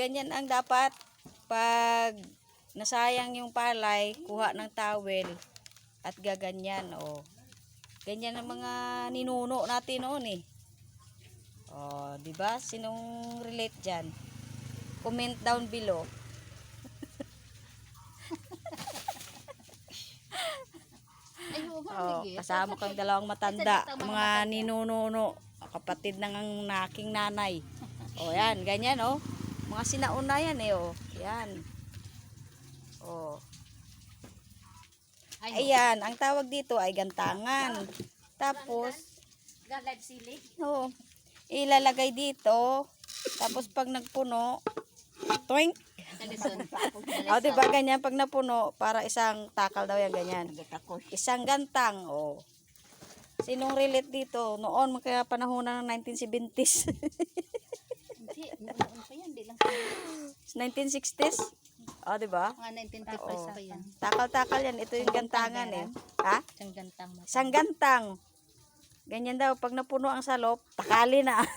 ganyan ang dapat pag nasayang yung palay, kuha ng towel at gaganyan, oh. Ganyan ang mga ninuno natin noon eh. Oh, 'di ba? Sinong relate diyan? Comment down below. Oh, kasama kang dalawang matanda, mga ninununo, kapatid ng ang naking nanay. Oh, yan, ganyan oh. Mga sinauna yan eh oh. Yan. Oh. Ay, Ayan, ang tawag dito ay gantangan. Tapos, galad sili. oh, ilalagay dito. Tapos pag nagpuno, twink. Kalison. Oh, di ba ganyan pag napuno, para isang takal daw yan ganyan. Isang gantang, oh. Sinong relate dito? Noon, kaya panahon ng 1970s. Hindi, noon pa yan. Hindi lang sa 1960s? Oh, di ba? mga 1950 Oo. pa yan. Takal-takal yan. Ito yung gantangan eh. Ha? Isang gantang. Isang gantang. Ganyan daw, pag napuno ang salop, takali na.